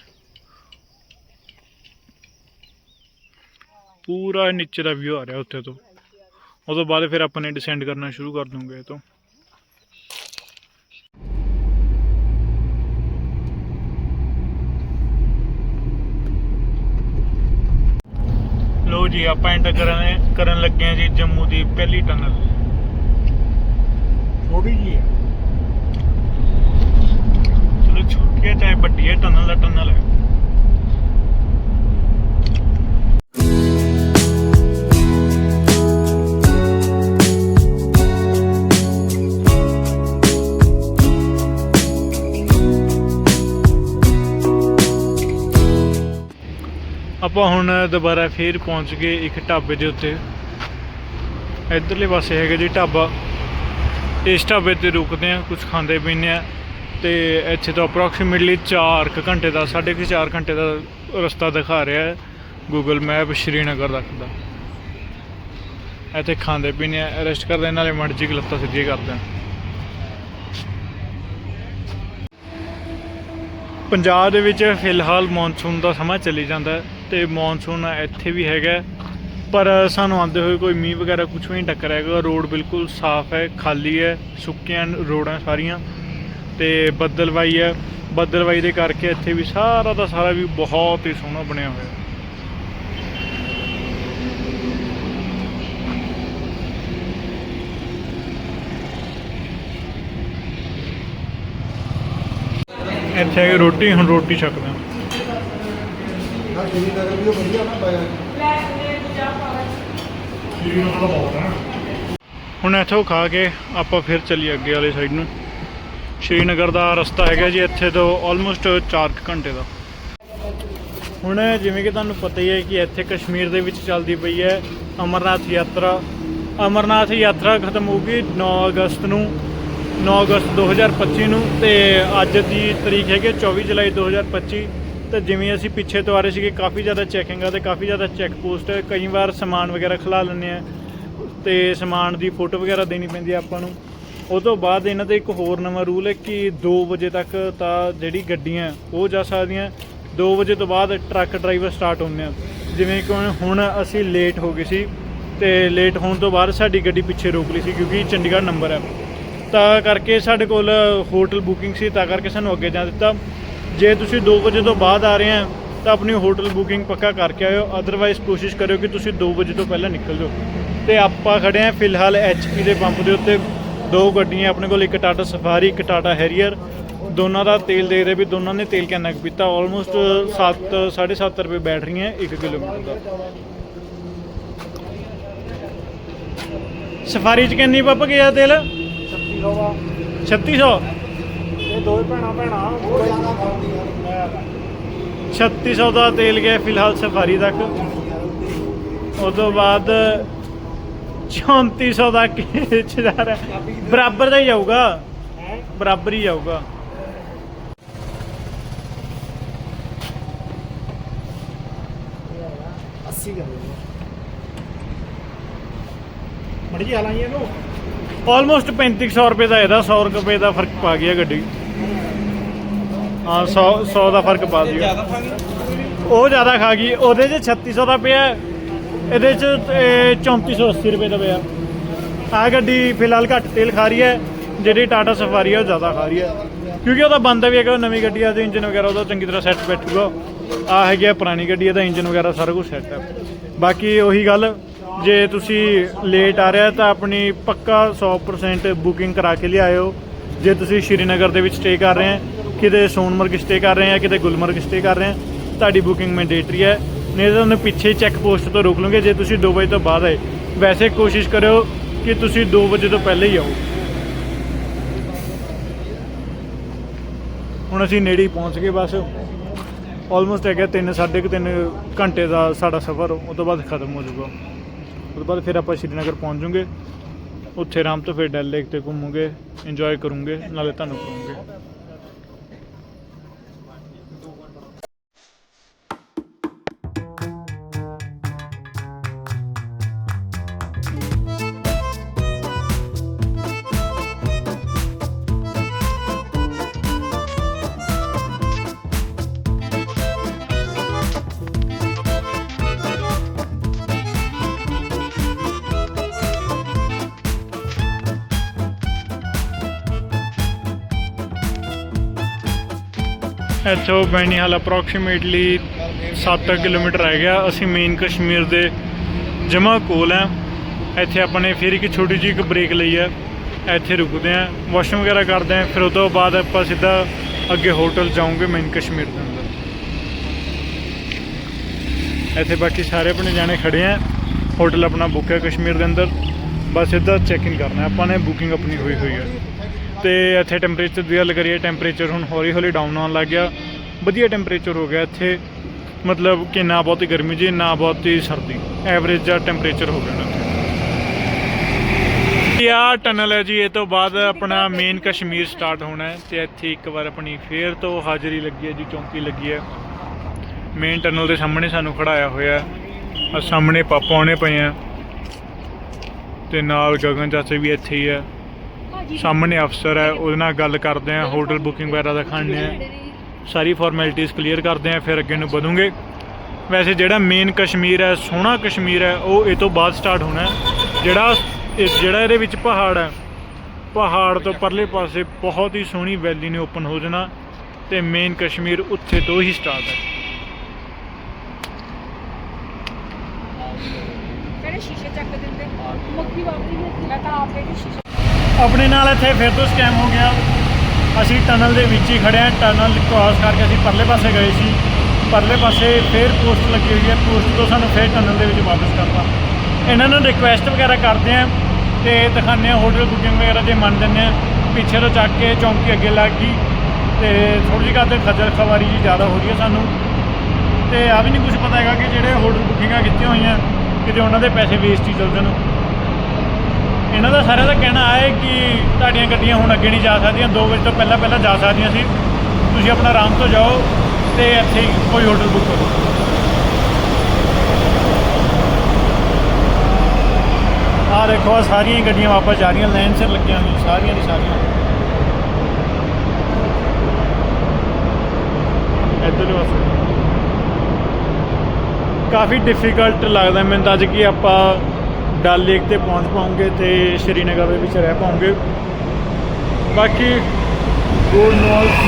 ਪੂਰਾ ਨੀਚੇ ਦਾ ਵਿਊ ਆ ਰਿਹਾ ਉੱਥੇ ਤੋਂ। ਉਹ ਤੋਂ ਬਾਅਦ ਫਿਰ ਆਪਾਂ ਨੇ ਡਿਸੈਂਡ ਕਰਨਾ ਸ਼ੁਰੂ ਕਰ ਦੂੰਗੇ ਇਹ ਤੋਂ। ਜੀ ਆਪਾਂ ਐਂਟਰ ਕਰਨ ਕਰਨ ਲੱਗੇ ਹਾਂ ਜੀ ਜੰਮੂ ਦੀ ਪਹਿਲੀ ਟਨਲ ਛੋਟੀ ਜੀ ਹੈ। ਚਲੋ ਛੋਟੀ ਹੈ ਚਾਹੇ ਵੱਡੀ ਹੈ ਟਨਲ ਦਾ ਟਨਲ ਹੈ। ਆਪਾਂ ਹੁਣ ਦੁਬਾਰਾ ਫੇਰ ਪਹੁੰਚ ਗਏ ਇੱਕ ਢਾਬੇ ਦੇ ਉੱਤੇ। ਇਧਰਲੇ ਪਾਸੇ ਹੈਗਾ ਜੀ ਢਾਬਾ। ਇਸ ਢਾਬੇ ਤੇ ਰੁਕਦੇ ਆ ਕੁਝ ਖਾਂਦੇ ਪੀਂਦੇ ਆ ਤੇ ਇੱਥੇ ਤੋਂ ਅਪਰੋਕਸੀਮੇਟਲੀ 4 ਘੰਟੇ ਦਾ, ਸਾਢੇ ਕੁ ਚਾਰ ਘੰਟੇ ਦਾ ਰਸਤਾ ਦਿਖਾ ਰਿਹਾ ਹੈ ਗੂਗਲ ਮੈਪ ਸ਼੍ਰੀਨਗਰ ਤੱਕ ਦਾ। ਇੱਥੇ ਖਾਂਦੇ ਪੀਂਦੇ ਆ ਰੈਸਟ ਕਰਦੇ ਨਾਲੇ ਮਰਜ਼ੀ ਲੱਤਾਂ ਸਿੱਧੀਆਂ ਕਰਦੇ ਆ ਪੰਜਾਬ ਦੇ ਵਿੱਚ ਫਿਲਹਾਲ ਮੌਨਸੂਨ ਦਾ ਸਮਾਂ ਚੱਲੀ ਜਾਂਦਾ ਹੈ। ਤੇ ਮੌਨਸੂਨ ਇੱਥੇ ਵੀ ਹੈਗਾ ਪਰ ਸਾਨੂੰ ਆਉਂਦੇ ਹੋਏ ਕੋਈ ਮੀਂਹ ਵਗੈਰਾ ਕੁਝ ਵੀ ਨਹੀਂ ਟੱਕਰ ਹੈਗਾ। ਰੋਡ ਬਿਲਕੁਲ ਸਾਫ਼ ਹੈ, ਖਾਲੀ ਹੈ, ਸੁੱਕੀਆਂ ਰੋਡਾਂ ਸਾਰੀਆਂ ਤੇ ਬੱਦਲਵਾਈ ਹੈ। ਬੱਦਲਵਾਈ ਦੇ ਕਰਕੇ ਇੱਥੇ ਵੀ ਸਾਰਾ ਦਾ ਸਾਰਾ ਵੀ ਬਹੁਤ ਹੀ ਸੋਹਣਾ ਬਣਿਆ ਹੋਇਆ ਹੈ। ਇੱਥੇ ਆ ਕੇ ਰੋਟੀ, ਹੁਣ ਰੋਟੀ ਛਕਦੇ ਹਾਂ। ਸ਼੍ਰੀ ਨਗਰ ਦਾ ਬਹੁਤ ਹੈ ਹੁਣ ਇੱਥੋਂ ਖਾ ਕੇ ਆਪਾਂ ਫਿਰ ਚੱਲੀਏ ਅੱਗੇ ਵਾਲੀ ਸਾਈਡ ਨੂੰ। ਸ਼੍ਰੀਨਗਰ ਦਾ ਰਸਤਾ ਹੈਗਾ ਜੀ, ਇੱਥੇ ਤੋਂ ਆਲਮੋਸਟ 4 ਘੰਟੇ ਦਾ। ਹੁਣ ਜਿਵੇਂ ਕਿ ਤੁਹਾਨੂੰ ਪਤਾ ਹੀ ਹੈ ਕਿ ਇੱਥੇ ਕਸ਼ਮੀਰ ਦੇ ਵਿੱਚ ਚੱਲਦੀ ਪਈ ਹੈ ਅਮਰਨਾਥ ਯਾਤਰਾ। ਅਮਰਨਾਥ ਯਾਤਰਾ ਖਤਮ ਹੋਊਗੀ 9 ਅਗਸਤ ਨੂੰ 9 ਅਗਸਤ 2025 ਨੂੰ ਤੇ ਅੱਜ ਦੀ ਤਰੀਕ ਹੈਗੀ 24 ਜੁਲਾਈ 2025 ਤੇ ਜਿਵੇਂ ਅਸੀਂ ਪਿੱਛੇ ਤੋਂ ਆ ਰਹੇ ਸੀਗੇ, ਕਾਫੀ ਜ਼ਿਆਦਾ ਚੈਕਿੰਗ ਆ ਤੇ ਕਾਫੀ ਜ਼ਿਆਦਾ ਚੈੱਕ ਪੋਸਟ ਕਈ ਵਾਰ ਸਮਾਨ ਵਗੈਰਾ ਖਿਲਾ ਲੈਂਦੇ ਆ ਤੇ ਸਮਾਨ ਦੀ ਫੋਟੋ ਵਗੈਰਾ ਦੇਣੀ ਪੈਂਦੀ ਆ ਆਪਾਂ ਨੂੰ। ਉਹ ਤੋਂ ਬਾਅਦ ਇਹਨਾਂ ਦੇ ਇੱਕ ਹੋਰ ਨਵਾਂ ਰੂਲ ਹੈ ਕਿ 2 ਵਜੇ ਤੱਕ ਤਾਂ ਜਿਹੜੀ ਗੱਡੀਆਂ ਉਹ ਜਾ ਸਕਦੀਆਂ। 2 ਵਜੇ ਤੋਂ ਬਾਅਦ ਟਰੱਕ ਡਰਾਈਵਰ ਸਟਾਰਟ ਹੁੰਦੇ ਆ। ਜਿਵੇਂ ਕਿ ਹੁਣ ਅਸੀਂ ਲੇਟ ਹੋ ਗਏ ਸੀ ਤੇ ਲੇਟ ਹੋਣ ਤੋਂ ਬਾਅਦ ਸਾਡੀ ਗੱਡੀ ਪਿੱਛੇ ਰੋਕ ਲਈ ਸੀ ਕਿਉਂਕਿ ਚੰਡੀਗੜ੍ਹ ਨੰਬਰ ਹੈ ਤਾਂ ਕਰਕੇ ਸਾਡੇ ਕੋਲ ਹੋਟਲ ਬੁਕਿੰਗ ਸੀ, ਤਾਂ ਕਰਕੇ ਸਾਨੂੰ ਅੱਗੇ ਜਾ ਦਿੱਤਾ। ਜੇ ਤੁਸੀਂ 2 ਵਜੇ ਤੋਂ ਬਾਅਦ ਆ ਰਹੇ ਆ ਤਾਂ ਆਪਣੀ ਹੋਟਲ ਬੁਕਿੰਗ ਪੱਕਾ ਕਰਕੇ ਆਇਓ। ਅਦਰਵਾਈਜ਼ ਕੋਸ਼ਿਸ਼ ਕਰਿਓ ਕਿ ਤੁਸੀਂ 2 ਵਜੇ ਤੋਂ ਪਹਿਲਾਂ ਨਿਕਲ ਜਾਓ। ਤੇ ਆਪਾਂ ਖੜੇ ਆ ਫਿਲਹਾਲ ਐਚਪੀ ਦੇ ਪੰਪ ਦੇ ਉੱਤੇ। ਦੋ ਗੱਡੀਆਂ ਆਪਣੇ ਕੋਲ ਇੱਕ ਟਾਟਾ ਸਫਾਰੀ ਇੱਕ ਟਾਟਾ ਹੈਰੀਅਰ ਦੋਨਾਂ ਦਾ ਤੇਲ ਦੇ ਰਹੇ ਵੀ ਦੋਨਾਂ ਨੇ ਤੇਲ ਕਿੰਨਾ ਕੁ ਪੀਤਾ। ਆਲਮੋਸਟ 7 7.5 ਰੁਪਏ ਰਹੀਆਂ 1 ਕਿਲੋਮੀਟਰ ਦਾ। ਸਫਾਰੀ ਚ ਕਿੰਨੀ ਪੱਪ ਗਿਆ ਤੇਲ? 3600 ਦਾ 3600 ਇਹ ਦੋਵੇਂ ਭੈਣਾਂ ਭੈਣਾਂ ਉਹ ਜ਼ਿਆਦਾ ਖਾਉਂਦੀ 3600 ਦਾ ਤੇਲ ਗਿਆ ਫਿਲਹਾਲ ਸਫਾਰੀ ਤੱਕ। ਉਸ ਤੋਂ ਬਾਅਦ 3400 ਦਾ ਖਿੱਚ ਜਾ ਰਿਹਾ। ਬਰਾਬਰ ਦਾ ਹੀ ਜਾਊਗਾ। ਬਰਾਬਰ ਹੀ ਜਾਊਗਾ। ਮੜੀ ਜੀ ਹਲਾਈ ਇਹਨੂੰ। ਆਲਮੋਸਟ 3500 ਰੁਪਏ ਦਾ ਇਹਦਾ 100 ਰੁਪਏ ਦਾ ਫ਼ਰਕ ਪਾ ਗਿਆ ਗੱਡੀ। ਹਾਂ 100 100 ਦਾ ਫ਼ਰਕ ਪਾ ਥਾਂ ਉਹ ਜ਼ਿਆਦਾ ਖਾ ਗਈ। ਉਹਦੇ 'ਚ 3600 ਦਾ ਪਿਆ। ਇਹਦੇ 'ਚ ਇਹ 3480 ਰੁਪਏ ਦਾ ਪਿਆ। ਆ ਗੱਡੀ ਫਿਲਹਾਲ ਘੱਟ ਤੇਲ ਖਾ ਰਹੀ ਹੈ। ਜਿਹੜੀ ਟਾਟਾ ਸਫਾਰੀ ਹੈ ਉਹ ਜ਼ਿਆਦਾ ਖਾ ਰਹੀ ਹੈ। ਕਿਉਂਕਿ ਉਹਦਾ ਬੰਦਾ ਵੀ ਹੈਗਾ ਉਹ ਨਵੀਂ ਗੱਡੀ ਆ ਤੇ ਇੰਜਨ ਵਗੈਰਾ ਉਹਦਾ ਚੰਗੀ ਤਰ੍ਹਾਂ ਸੈੱਟ ਬੈਠੂਗਾ। ਆ ਹੈਗੀ ਪੁਰਾਣੀ ਗੱਡੀ ਇਹਦਾ ਇੰਜਨ ਵਗੈਰਾ ਸਾਰਾ ਕੁਝ ਸੈੱਟ ਹੈ ਬਾਕੀ ਉਹੀ ਗੱਲ ਜੇ ਤੁਸੀਂ ਲੇਟ ਆ ਰਿਹਾ ਤਾਂ ਆਪਣੀ ਪੱਕਾ 100% ਬੁਕਿੰਗ ਕਰਾ ਕੇ ਲਿਆਇਓ। ਜੇ ਤੁਸੀਂ ਸ਼੍ਰੀਨਗਰ ਦੇ ਵਿੱਚ ਸਟੇ ਕਰ ਰਹੇ ਹੋ ਕਿਤੇ ਸੋਨਮਰਗ ਸਟੇ ਕਰ ਰਹੇ ਆ, ਕਿਤੇ ਗੁਲਮਰਗ ਸਟੇ ਕਰ ਰਹੇ ਆ, ਤੁਹਾਡੀ ਬੁਕਿੰਗ ਮੈਂਡੇਟਰੀ ਹੈ। ਨਹੀਂ ਤਾਂ ਤੁਹਾਨੂੰ ਪਿੱਛੇ ਚੈੱਕ ਪੋਸਟ ਤੋਂ ਰੋਕ ਲਓਗੇ, ਜੇ ਤੁਸੀਂ 2 ਵਜੇ ਤੋਂ ਬਾਅਦ ਆਏ। ਵੈਸੇ ਕੋਸ਼ਿਸ਼ ਕਰਿਓ ਕਿ ਤੁਸੀਂ 2 ਵਜੇ ਤੋਂ ਪਹਿਲੇ ਹੀ ਆਓ। ਹੁਣ ਅਸੀਂ ਨੇੜੇ ਹੀ ਪਹੁੰਚ ਗਏ ਬਸ। ਆਲਮੋਸਟ ਹੈਗਾ 3 3.5 ਘੰਟੇ ਦਾ ਸਾਡਾ ਸਫ਼ਰ, ਉਹ ਤੋਂ ਬਾਅਦ ਖਤਮ ਹੋ ਜਾਊਗਾ। ਉਹ ਤੋਂ ਬਾਅਦ ਫਿਰ ਆਪਾਂ ਸ਼੍ਰੀਨਗਰ ਪਹੁੰਚ ਜਾਵਾਂਗੇ ਉੱਥੇ ਆਰਾਮ ਤੋਂ ਫਿਰ ਡੈਲ ਲੇਕ ਤੇ ਘੁੰਮੂਗੇ ਇੰਜੋਏ ਕਰੂੰਗੇ ਨਾਲੇ ਤੁਹਾਨੂੰ ਕਰੂੰਗੇ ਇੱਥੋਂ ਬੈਨੀਹਾਲ ਅਪਰੋਕਸੀਮੇਟਲੀ 7 ਕਿਲੋਮੀਟਰ ਰਹਿ ਗਿਆ। ਅਸੀਂ ਮੇਨ ਕਸ਼ਮੀਰ ਦੇ ਜਮਾ ਕੋਲ ਆ। ਇੱਥੇ ਆਪਾਂ ਨੇ ਫਿਰ ਇੱਕ ਛੋਟੀ ਜਿਹੀ ਇੱਕ ਬ੍ਰੇਕ ਲਈ ਹੈ ਇੱਥੇ ਰੁਕਦੇ ਆ ਵਾਸ਼ਰੂਮ ਵਗੈਰਾ ਕਰਦੇ ਆ। ਫਿਰ ਉਹ ਤੋਂ ਬਾਅਦ ਆਪਾਂ ਸਿੱਧਾ ਅੱਗੇ ਹੋਟਲ ਜਾਵਾਂਗੇ ਮੇਨ ਕਸ਼ਮੀਰ ਦੇ ਅੰਦਰ। ਇੱਥੇ ਬਾਕੀ ਸਾਰੇ ਆਪਣੇ ਜਾਣੇ ਖੜੇ ਆ। ਹੋਟਲ ਆਪਣਾ ਬੁੱਕ ਹੈ ਕਸ਼ਮੀਰ ਦੇ ਅੰਦਰ। ਬਸ ਸਿੱਧਾ ਚੈੱਕ ਇਨ ਕਰਨਾ। ਆਪਾਂ ਨੇ ਬੁਕਿੰਗ ਆਪਣੀ ਹੋਈ ਹੋਈ ਹੈ ਤੇ ਇੱਥੇ ਟੈਂਪਰੇਚਰ ਦੀ ਗੱਲ ਕਰੀਏ ਟੈਂਪਰੇਚਰ ਹੁਣ ਹੌਲੀ ਹੌਲੀ ਡਾਊਨ ਆਉਣ ਲੱਗ ਗਿਆ। ਵਧੀਆ ਟੈਂਪਰੇਚਰ ਹੋ ਗਿਆ ਇੱਥੇ। ਮਤਲਬ ਕਿ ਨਾ ਬਹੁਤੀ ਗਰਮੀ ਜੀ, ਨਾ ਬਹੁਤੀ ਸਰਦੀ। ਐਵਰੇਜ ਜਿਹਾ ਟੈਂਪਰੇਚਰ ਹੋ ਗਿਆ ਨਾ ਇਹ ਆ ਟਨਲ ਹੈ ਜੀ, ਇਹ ਤੋਂ ਬਾਅਦ ਆਪਣਾ ਮੇਨ ਕਸ਼ਮੀਰ ਸਟਾਰਟ ਹੋਣਾ ਹੈ ਤੇ ਇੱਥੇ ਇੱਕ ਵਾਰ ਆਪਣੀ ਫੇਰ ਤੋਂ ਹਾਜ਼ਰੀ ਲੱਗੀ ਹੈ ਜੀ, ਚੌਂਕੀ ਲੱਗੀ ਹੈ। ਮੇਨ ਟਨਲ ਦੇ ਸਾਹਮਣੇ ਸਾਨੂੰ ਖੜਾਇਆ ਹੋਇਆ ਹੈ। ਆ ਸਾਹਮਣੇ ਪਾਪਾ ਆਉਣੇ ਪਏ ਆ ਤੇ ਨਾਲ ਗਗਨ ਚਾਚੇ ਵੀ ਇੱਥੇ ਹੀ ਹੈ। ਸਾਹਮਣੇ ਅਫਸਰ ਹੈ, ਉਹਦੇ ਨਾਲ ਗੱਲ ਕਰਦੇ ਆ ਹੋਟਲ ਬੁਕਿੰਗ ਵਗੈਰਾ ਦਿਖਾਉਂਦੇ ਆ ਸਾਰੀ ਫਾਰਮੈਲਿਟੀਆਂ ਕਲੀਅਰ ਕਰਦੇ ਆ ਫਿਰ ਅੱਗੇ ਨੂੰ ਵਧੂਗੇ। ਵੈਸੇ ਜਿਹੜਾ ਮੇਨ ਕਸ਼ਮੀਰ ਹੈ, ਸੋਹਣਾ ਕਸ਼ਮੀਰ ਹੈ, ਉਹ ਇਹ ਤੋਂ ਬਾਅਦ ਸਟਾਰਟ ਹੋਣਾ ਜਿਹੜਾ ਇਹ ਜਿਹੜਾ ਇਹਦੇ ਵਿੱਚ ਪਹਾੜ ਹੈ, ਪਹਾੜ ਤੋਂ ਪਰਲੇ ਪਾਸੇ ਬਹੁਤ ਹੀ ਸੋਹਣੀ ਵੈਲੀ ਨੇ ਓਪਨ ਹੋ ਜਾਣਾ ਤੇ ਮੇਨ ਕਸ਼ਮੀਰ ਉੱਥੇ ਤੋਂ ਹੀ ਸਟਾਰਟ ਹੈ। ਜਿਹੜੇ ਸ਼ੀਸ਼ੇ ਚੱਕ ਦਿੰਦੇ, ਮੱਖੀ ਵਾਪਰੀ ਨਹੀਂ ਤਾਂ ਆਪੇ ਸ਼ੀਸ਼ੇ ਆਪਣੇ ਨਾਲ ਇੱਥੇ ਫਿਰ ਤੋਂ ਸਕੈਮ ਹੋ ਗਿਆ। ਅਸੀਂ ਟਨਲ ਦੇ ਵਿੱਚ ਹੀ ਖੜੇ ਹਾਂ। ਟਨਲ ਕ੍ਰਾਸ ਕਰਕੇ ਅਸੀਂ ਪਰਲੇ ਪਾਸੇ ਗਏ ਸੀ। ਪਰਲੇ ਪਾਸੇ ਫਿਰ ਪੋਸਟ ਲੱਗੀ ਹੋਈ ਹੈ। ਪੋਸਟ ਤੋਂ ਸਾਨੂੰ ਫਿਰ ਟਨਲ ਦੇ ਵਿੱਚ ਵਾਪਸ ਕਰਤਾ। ਇਹਨਾਂ ਨੂੰ ਰਿਕੁਐਸਟ ਵਗੈਰਾ ਕਰਦੇ ਆ ਤੇ ਦਿਖਾਉਂਦੇ ਆ ਹੋਟਲ ਬੁਕਿੰਗ ਵਗੈਰਾ ਜੇ ਮੰਨ ਦਿੰਦੇ ਆ ਪਿੱਛੇ ਤੋਂ ਚੱਕ ਕੇ ਚੌਂਕੀ ਅੱਗੇ ਲੱਗ ਗਈ ਤੇ ਥੋੜੀ ਜਿਹੀ ਕਰਦੇ ਖੱਜਲ ਖਵਾਰੀ ਜੀ ਜ਼ਿਆਦਾ ਹੋ ਰਹੀ ਹੈ ਸਾਨੂੰ। ਤੇ ਆ ਵੀ ਨਹੀਂ ਕੁਝ ਪਤਾ ਹੈਗਾ ਕਿ ਜਿਹੜੇ ਹੋਟਲ ਬੁਕਿੰਗਾਂ ਕੀਤੀਆਂ ਹੋਈਆਂ, ਕਿਤੇ ਉਹਨਾਂ ਦੇ ਪੈਸੇ ਵੇਸਟ ਹੀ ਚੱਲ ਜਾਣ ਇਹਨਾਂ ਸਾਰਿਆਂ ਦਾ ਕਹਿਣਾ ਹੈ ਕਿ ਤੁਹਾਡੀਆਂ ਗੱਡੀਆਂ ਹੁਣ ਅੱਗੇ ਨਹੀਂ ਜਾ ਸਕਦੀਆਂ। 2 ਵਜੇ ਤੋਂ ਪਹਿਲਾਂ ਪਹਿਲਾਂ ਜਾ ਸਕਦੀਆਂ ਸੀ। ਤੁਸੀਂ ਆਪਣਾ ਆਰਾਮ ਤੋਂ ਜਾਓ ਤੇ ਇੱਥੇ ਕੋਈ ਹੋਟਲ ਬੁੱਕ ਕਰੋ। ਆਹ ਦੇਖੋ, ਆਹ ਸਾਰੀਆਂ ਹੀ ਗੱਡੀਆਂ ਵਾਪਸ ਜਾ ਰਹੀਆਂ। ਲਾਈਨ ਸਿਰ ਲੱਗੀਆਂ ਹੋਈਆਂ, ਸਾਰੀਆਂ ਦੀ ਸਾਰੀਆਂ। ਇੱਧਰ ਪਾਸੇ। ਕਾਫੀ ਡਿਫਿਕਲਟ ਲੱਗਦਾ ਮੈਨੂੰ ਤਾਂ ਅੱਜ ਕਿ ਆਪਾਂ ਡਲ ਲੇਕ ਤੇ ਪਹੁੰਚ ਪਾਉਂਗੇ ਤੇ ਸ਼੍ਰੀਨਗਰ ਦੇ ਵਿੱਚ ਰਹਿ ਪਾਉਂਗੇ। ਬਾਕੀ ਗੋਡ ਨੋਸ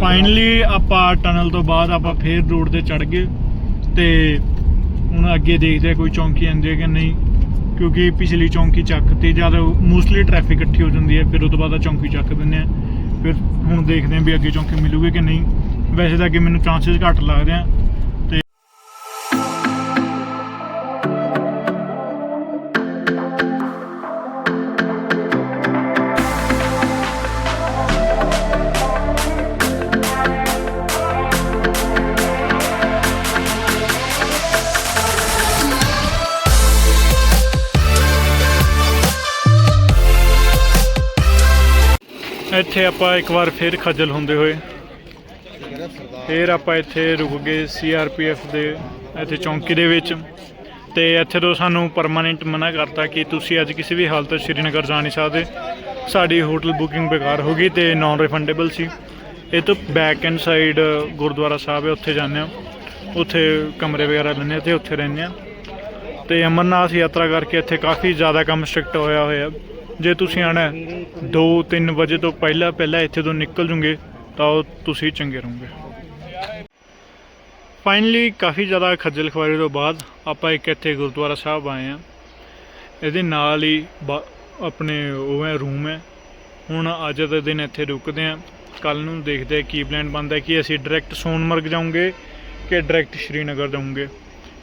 ਫਾਈਨਲੀ ਆਪਾਂ ਟਨਲ ਤੋਂ ਬਾਅਦ ਆਪਾਂ ਫੇਰ ਰੋਡ ਤੇ ਚੜ ਗਏ ਤੇ ਹੁਣ ਅੱਗੇ ਦੇਖਦੇ ਆ ਕੋਈ ਚੌਂਕੀ ਆਉਂਦੀ ਹੈ ਕਿ ਨਹੀਂ, ਕਿਉਂਕਿ ਪਿਛਲੀ ਚੌਂਕੀ ਚੱਕ ਤੇ ਜਦ ਮੋਸਟਲੀ ਟ੍ਰੈਫਿਕ ਇਕੱਠੀ ਹੋ ਜਾਂਦੀ ਹੈ, ਫਿਰ ਉਹ ਤੋਂ ਬਾਅਦ ਆ ਚੌਂਕੀ ਚੱਕ ਦਿੰਦੇ ਆ। ਫਿਰ ਹੁਣ ਦੇਖਦੇ ਆ ਵੀ ਅੱਗੇ ਚੌਂਕੀ ਮਿਲੂਗੀ ਕਿ ਨਹੀਂ। ਵੈਸੇ ਤਾਂ ਅੱਗੇ ਮੈਨੂੰ ਚਾਂਸਸ ਘੱਟ ਲੱਗਦੇ ਆ, ਤੇ ਇੱਥੇ ਆਪਾਂ ਇੱਕ ਵਾਰ ਫਿਰ ਖੱਜਲ ਹੁੰਦੇ ਹੋਏ ਫਿਰ ਆਪਾਂ ਇੱਥੇ ਰੁਕ ਗਏ ਸੀਆਰਪੀਐਫ ਦੇ, ਇੱਥੇ ਚੌਂਕੀ ਦੇ ਵਿੱਚ। ਤੇ ਇੱਥੇ ਤੋਂ ਸਾਨੂੰ ਪਰਮਾਨੈਂਟ ਮਨਾ ਕਰਤਾ ਕਿ ਤੁਸੀਂ ਅੱਜ ਕਿਸੇ ਵੀ ਹਾਲਤ ਸ਼੍ਰੀਨਗਰ ਜਾ ਨਹੀਂ ਸਕਦੇ। ਸਾਡੀ ਹੋਟਲ ਬੁਕਿੰਗ ਬੇਕਾਰ ਹੋ ਗਈ ਤੇ ਨਾਨ ਰਿਫੰਡੇਬਲ ਸੀ। ਇਹ ਤੋਂ back end side Gurdwara Sahib ਹੈ, ਉੱਥੇ ਜਾਂਦੇ ਆ ਉੱਥੇ ਕਮਰੇ ਵਗੈਰਾ ਲੈਂਦੇ ਹਾਂ ਤੇ ਉੱਥੇ ਰਹਿੰਦੇ ਆ ਤੇ ਅਮਰਨਾਥ ਯਾਤਰਾ ਕਰਕੇ ਇੱਥੇ ਕਾਫੀ ਜ਼ਿਆਦਾ ਕੰਮ ਸਟ੍ਰਿਕਟ ਹੋਇਆ ਹੋਇਆ। ਜੇ ਤੁਸੀਂ ਆਣਾ 2-3 ਵਜੇ ਤੋਂ ਪਹਿਲਾਂ ਪਹਿਲਾਂ ਇੱਥੇ ਤੋਂ ਨਿਕਲ ਜੂਗੇ। ਤਾਂ ਉਹ ਤੁਸੀਂ ਚੰਗੇ ਰਹੋਗੇ। ਫਾਈਨਲੀ ਕਾਫੀ ਜ਼ਿਆਦਾ ਖੱਜਲ ਖਵਾਰੀ ਤੋਂ ਬਾਅਦ ਆਪਾਂ ਇੱਕ ਇੱਥੇ ਗੁਰਦੁਆਰਾ ਸਾਹਿਬ ਆਏ ਆ ਇਹਦੇ ਨਾਲ ਹੀ ਬਾ- ਆਪਣੇ ਉਹ ਹੈ, ਰੂਮ ਹੈ। ਹੁਣ ਅੱਜ ਦੇ ਦਿਨ ਇੱਥੇ ਰੁਕਦੇ ਆ ਕੱਲ ਨੂੰ ਦੇਖਦੇ ਆ ਕੀ ਪਲਾਨ ਬਣਦਾ ਕਿ ਅਸੀਂ ਡਾਇਰੈਕਟ ਸੋਨਮਰਗ ਜਾਵਾਂਗੇ ਕਿ ਡਾਇਰੈਕਟ ਸ਼੍ਰੀਨਗਰ ਜਾਵਾਂਗੇ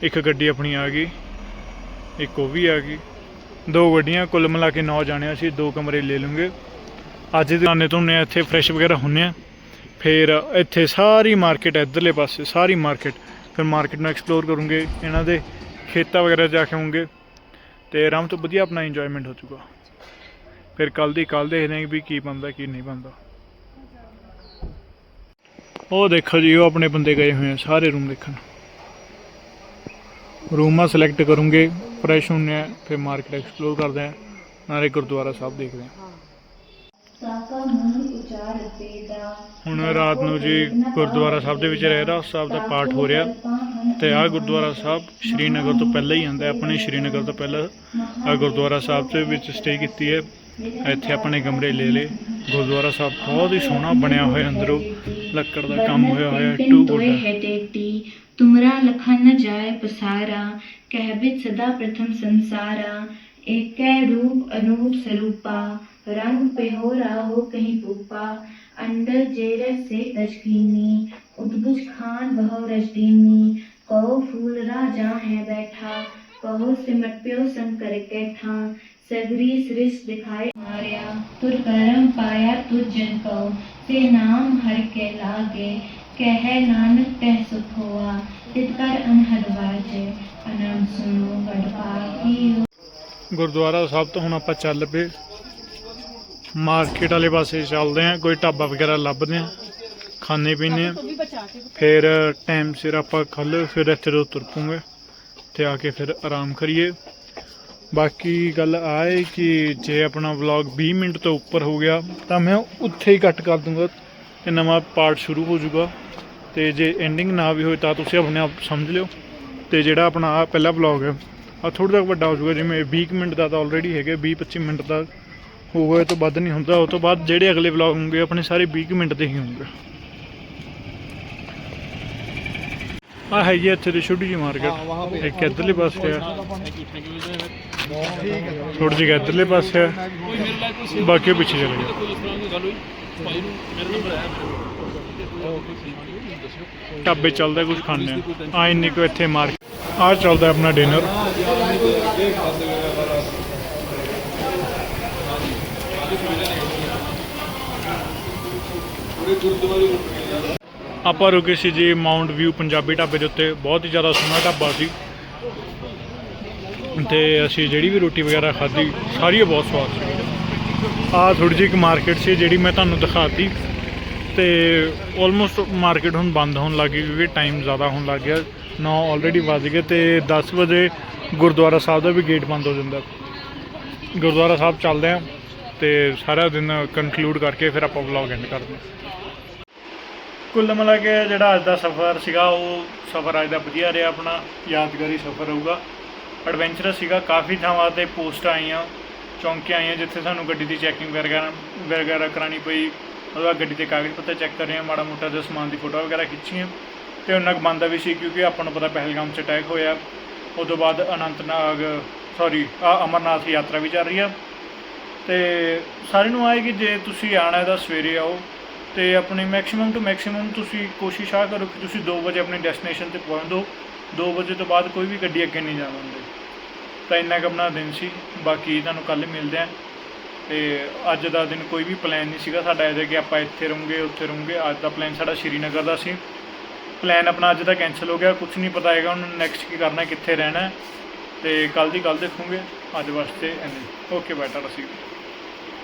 ਇੱਕ ਗੱਡੀ ਆਪਣੀ ਆ ਗਈ, ਇੱਕ ਉਹ ਵੀ ਆ ਗਈ। ਦੋ ਗੱਡੀਆਂ, ਕੁੱਲ ਮਿਲਾ ਕੇ 9 ਜਾਣੇ ਅਸੀਂ, ਦੋ ਕਮਰੇ ਲੈ ਲਵਾਂਗੇ ਅੱਜ ਦੇ ਆਨੇ ਤੋਂ ਨੇ ਇੱਥੇ ਫਰੈਸ਼ ਵਗੈਰਾ ਹੁੰਨੇ ਆ। ਫਿਰ ਇੱਥੇ ਸਾਰੀ ਮਾਰਕੀਟ ਇੱਧਰਲੇ ਪਾਸੇ ਸਾਰੀ ਮਾਰਕੀਟ ਫਿਰ ਮਾਰਕੀਟ ਨੂੰ ਐਕਸਪਲੋਰ ਕਰੂੰਗੇ, ਇਹਨਾਂ ਦੇ ਖੇਤਾਂ ਵਗੈਰਾ ਜਾ ਕੇ ਆਉਂਗੇ। ਤੇ ਆਰਾਮ ਤੋਂ ਵਧੀਆ ਆਪਣਾ ਇੰਜੋਇਮੈਂਟ ਹੋ ਜਾਊਗਾ। ਫਿਰ ਕੱਲ ਦੀ ਕੱਲ ਦੇਖਦੇ ਹਾਂ ਵੀ ਕੀ ਬਣਦਾ, ਕੀ ਨਹੀਂ ਬਣਦਾ। ਉਹ ਦੇਖੋ ਜੀ, ਉਹ ਆਪਣੇ ਬੰਦੇ ਗਏ ਹੋਏ ਆ, ਸਾਰੇ ਰੂਮ ਦੇਖਣ। ਰੂਮਾਂ ਸਿਲੈਕਟ ਕਰੂੰਗੇ ਫਰੈਸ਼ ਹੁੰਨੇ ਆ, ਫਿਰ ਮਾਰਕੀਟ ਐਕਸਪਲੋਰ ਕਰਦੇ ਆ। ਨਾਲੇ ਗੁਰਦੁਆਰਾ ਸਾਹਿਬ ਦੇਖਦੇ ਆ। ਹੁਣ ਰਾਤ ਨੂੰ ਜੀ ਗੁਰਦੁਆਰਾ ਸਾਹਿਬ ਦੇ ਵਿੱਚ ਰਹਿਰਾਸ ਸਾਹਿਬ ਦਾ ਪਾਠ ਹੋ ਰਿਹਾ। ਤੇ ਆਹ ਗੁਰਦੁਆਰਾ ਸਾਹਿਬ ਸ਼੍ਰੀਨਗਰ ਤੋਂ ਪਹਿਲਾਂ ਹੀ ਆਂਦਾ ਆਪਣੇ ਸ਼੍ਰੀਨਗਰ ਤੋਂ ਪਹਿਲਾਂ ਆ ਗੁਰਦੁਆਰਾ ਸਾਹਿਬ ਦੇ ਵਿੱਚ ਸਟੇ ਕੀਤੀ ਹੈ। ਇੱਥੇ ਆਪਣੇ ਕਮਰੇ ਲੈ ਲਏ। ਗੁਰਦੁਆਰਾ ਸਾਹਿਬ ਬਹੁਤ ਹੀ ਸੋਹਣਾ ਬਣਿਆ ਹੋਇਆ ਅੰਦਰੋਂ। ਲੱਕੜ ਦਾ ਕੰਮ ਹੋਇਆ ਹੋਇਆ ਟੂ ਗੁੱਡ। ਤੁਮਰਾ ਲਖਨ ਨ ਜਾਏ ਪਸਾਰਾ ਕਹਿਬਿਤ ਸਦਾ ਪ੍ਰਥਮ ਸੰਸਾਰਾ। ਏਕੈ ਰੂਪ ਅਨੂਪ ਸਰੂਪਾ, ਰੰਗ ਪਿਹੋਰਾ ਹੋ ਕਹੀਂ ਪੂਪਾ। ਅੰਡਰ ਜੇਰੇ ਸੇ ਤਜਕੀਨੀ ਉਦਬੁਜ ਖਾਨ ਬਹੁ ਰਜਦੀਨੀ ਕਹੋ ਫੂਲ ਰਾਜਾ ਹੈ ਬੈਠਾ ਕਹੋ ਸਿਮਟ ਪਿਓ ਸੰਕਰ ਕੈਠਾ सगरी सृष्ट दिखाए मारिया तुर करम पाया तुझ जन को से नाम हर के लागे कह नानक तह सुख हुआ तितकर अनहद बाजे अनम सुनो गढ़ पाकी ਗੁਰਦੁਆਰਾ ਸਾਹਿਬ ਤੋਂ ਹੁਣ ਆਪਾਂ ਚੱਲ ਪਏ ਮਾਰਕੀਟ ਵਾਲੇ ਪਾਸੇ ਚੱਲਦੇ ਆਂ ਕੋਈ ਢਾਬਾ ਵਗੈਰਾ ਲੱਭਦੇ ਆਂ ਖਾਣੇ ਪੀਣੇ ਆਂ। ਫਿਰ ਟਾਈਮ ਸਿਰ ਆਪਾਂ ਕੱਲ ਫਿਰ ਇੱਥੇ ਤੋਂ ਤੁਰ ਪੂਗੇ ਤੇ ਆ ਕੇ ਫਿਰ ਆਰਾਮ ਕਰੀਏ। ਬਾਕੀ ਗੱਲ ਆ ਹੈ ਕਿ ਜੇ ਆਪਣਾ ਵਲੌਗ 20 ਮਿੰਟ ਤੋਂ ਉੱਪਰ ਹੋ ਗਿਆ ਤਾਂ ਮੈਂ ਉੱਥੇ ਹੀ ਕੱਟ ਕਰ ਦੂੰਗਾ ਤੇ ਨਵਾਂ ਪਾਰਟ ਸ਼ੁਰੂ ਹੋ ਜਾਊਗਾ। ਤੇ ਜੇ ਐਂਡਿੰਗ ਨਾ ਵੀ ਹੋਏ ਤਾਂ ਤੁਸੀਂ ਆਪਣੇ ਆਪ ਸਮਝ ਲਿਓ। ਤੇ ਜਿਹੜਾ ਆਪਣਾ ਪਹਿਲਾ ਵਲੌਗ ਹੈ ਆ ਥੋੜਾ ਜਿਹਾ ਵੱਡਾ ਹੋ ਜਾਊਗਾ ਜਿਵੇਂ 20 ਕੁ ਮਿੰਟ ਦਾ ਤਾਂ ਆਲਰੇਡੀ ਹੈਗੇ 20 25 ਮਿੰਟ ਦਾ ਇਹ ਤੋਂ ਵੱਧ ਨਹੀਂ ਹੁੰਦਾ ਉਸ ਤੋਂ ਬਾਅਦ ਜਿਹੜੇ ਅਗਲੇ ਵਲੌਗ ਹੋਣਗੇ ਆਪਣੇ ਸਾਰੇ 20 ਕੁ ਮਿੰਟ ਦੇ ਹੀ ਹੋਣਗੇ। ਆ ਹੈਗੀ ਇੱਥੇ ਦੀ ਛੋਟੀ ਜਿਹੀ ਮਾਰਕੀਟ ਇੱਕ ਇੱਧਰਲੇ ਪਾਸੇ ਆ। ਥੋੜੀ ਜਿਹੀ ਇੱਧਰਲੇ ਪਾਸੇ ਆ। ਬਾਕੀ ਉਹ ਪਿੱਛੇ ਚਲੇ ਗਏ ਢਾਬੇ ਚੱਲਦਾ ਕੁਝ ਖਾਣੇ ਆ। ਆ ਇੰਨੀ ਕੋ ਇੱਥੇ ਮਾਰਕੀਟ ਆ ਚੱਲਦਾ ਆਪਣਾ ਡਿਨਰ ਆਪਾਂ ਰੁਕੇ ਸੀ ਜੀ ਮਾਊਂਟ ਵਿਊ ਪੰਜਾਬੀ ਢਾਬੇ ਦੇ ਉੱਤੇ। ਬਹੁਤ ਹੀ ਜ਼ਿਆਦਾ ਸੋਹਣਾ ਢਾਬਾ ਸੀ। ਤੇ ਅਸੀਂ ਜਿਹੜੀ ਵੀ ਰੋਟੀ ਵਗੈਰਾ ਖਾਧੀ, ਸਾਰੀ ਹੀ ਬਹੁਤ ਸਵਾਦ ਸੀ। ਆ ਥੋੜੀ ਜਿਹੀ ਇੱਕ ਮਾਰਕੀਟ ਸੀ ਜਿਹੜੀ ਮੈਂ ਤੁਹਾਨੂੰ ਦਿਖਾਤੀ। ਤੇ ਆਲਮੋਸਟ ਮਾਰਕੀਟ ਹੁਣ ਬੰਦ ਹੋਣ ਲੱਗੀ ਕਿਉਂਕਿ ਟਾਈਮ ਜ਼ਿਆਦਾ ਹੋਣ ਲੱਗ ਗਿਆ। 9 ਆਲਰੇਡੀ ਵੱਜ ਗਏ ਤੇ 10 ਵਜੇ ਗੁਰਦੁਆਰਾ ਸਾਹਿਬ ਦਾ ਵੀ ਗੇਟ ਬੰਦ ਹੋ ਜਾਂਦਾ। ਗੁਰਦੁਆਰਾ ਸਾਹਿਬ ਚੱਲਦੇ ਆ ਤੇ ਸਾਰਾ ਦਿਨ ਕੰਕਲੂਡ ਕਰਕੇ ਫਿਰ ਆਪਾਂ ਵਲੌਗ ਐਂਡ ਕਰਦੇ ਹਾਂ। ਕੁੱਲ ਮਿਲਾ ਕੇ ਜਿਹੜਾ ਅੱਜ ਦਾ ਸਫ਼ਰ ਸੀਗਾ, ਉਹ ਸਫ਼ਰ ਅੱਜ ਦਾ ਵਧੀਆ ਰਿਹਾ ਆਪਣਾ, ਯਾਦਗਾਰੀ ਸਫ਼ਰ ਰਹੂਗਾ। ਐਡਵੈਂਚਰਸ ਸੀਗਾ, ਕਾਫੀ ਥਾਵਾਂ ਤੇ ਪੋਸਟਾਂ ਆਈਆਂ, ਚੌਂਕੀਆਂ ਆਈਆਂ, ਜਿੱਥੇ ਸਾਨੂੰ ਗੱਡੀ ਦੀ ਚੈਕਿੰਗ ਵਗੈਰਾ ਵਗੈਰਾ ਕਰਾਣੀ ਪਈ। ਉਹਦਾ ਗੱਡੀ ਦੇ ਕਾਗਜ਼ ਪੱਤਰ ਚੈੱਕ ਕਰ ਰਹੇ ਹਾਂ, ਮਾੜਾ ਮੋਟਾ ਜਿਹਾ ਸਮਾਨ ਦੀ ਫੋਟੋ ਵਗੈਰਾ ਖਿੱਚੀਆਂ। ਤੇ ਉਹਨਾਂ ਕੁ ਬੰਦਾ ਵੀ ਸੀ, ਕਿਉਂਕਿ ਆਪਾਂ ਨੂੰ ਪਤਾ ਪਹਿਲਗਾਮ 'ਚ ਅਟੈਕ ਹੋਇਆ। ਉਸ ਤੋਂ ਬਾਅਦ ਅਨੰਤਨਾਗ ਸੌਰੀ ਆ ਅਮਰਨਾਥ ਯਾਤਰਾ ਵੀ ਚੱਲ ਰਹੀ ਆ। ਤੇ ਸਾਰਿਆਂ ਨੂੰ ਆਏ ਕਿ ਜੇ ਤੁਸੀਂ ਆਣਾ ਹੈ ਤਾਂ ਸਵੇਰੇ ਆਓ। ਤੇ ਆਪਣੀ ਮੈਕਸਿਮਮ ਟੂ ਮੈਕਸਿਮਮ ਤੁਸੀਂ ਕੋਸ਼ਿਸ਼ ਆ ਕਰੋ ਕਿ ਤੁਸੀਂ 2 ਵਜੇ ਆਪਣੀ ਡੈਸਟੀਨੇਸ਼ਨ ਤੇ ਪਹੁੰਚ ਪਹੁੰਚੋ 2 ਵਜੇ ਤੋਂ ਬਾਅਦ ਕੋਈ ਵੀ ਗੱਡੀ ਅੱਗੇ ਨਹੀਂ ਜਾਵਾਂਗੇ ਤਾਂ ਇੰਨਾ ਕੁ ਆਪਣਾ ਦਿਨ ਸੀ। ਬਾਕੀ ਤੁਹਾਨੂੰ ਕੱਲ ਮਿਲਦੇ ਆਂ ਤੇ ਅੱਜ ਦਾ ਦਿਨ ਕੋਈ ਵੀ ਪਲਾਨ ਨਹੀਂ ਸੀਗਾ ਸਾਡਾ। ਇਹਦੇ ਕਿ ਆਪਾਂ ਇੱਥੇ ਰਹੂੰਗੇ, ਉੱਥੇ ਰਹੂੰਗੇ। ਅੱਜ ਦਾ ਪਲਾਨ ਸਾਡਾ ਸ਼੍ਰੀਨਗਰ ਦਾ ਸੀ। ਪਲਾਨ ਆਪਣਾ ਅੱਜ ਦਾ ਕੈਨਸਲ ਹੋ ਗਿਆ। ਕੁਝ ਨਹੀਂ ਪਤਾ ਹੈਗਾ ਹੁਣ ਨੈਕਸਟ ਕੀ ਕਰਨਾ, ਕਿੱਥੇ ਰਹਿਣਾ। ਹੈ। ਤੇ ਕੱਲ ਦੀ ਗੱਲ ਦੇਖੂਗੇ। ਅੱਜ ਵਾਸਤੇ ਐਨੇ ਓਕੇ ਬੈਟਾ ਅਸੀਂ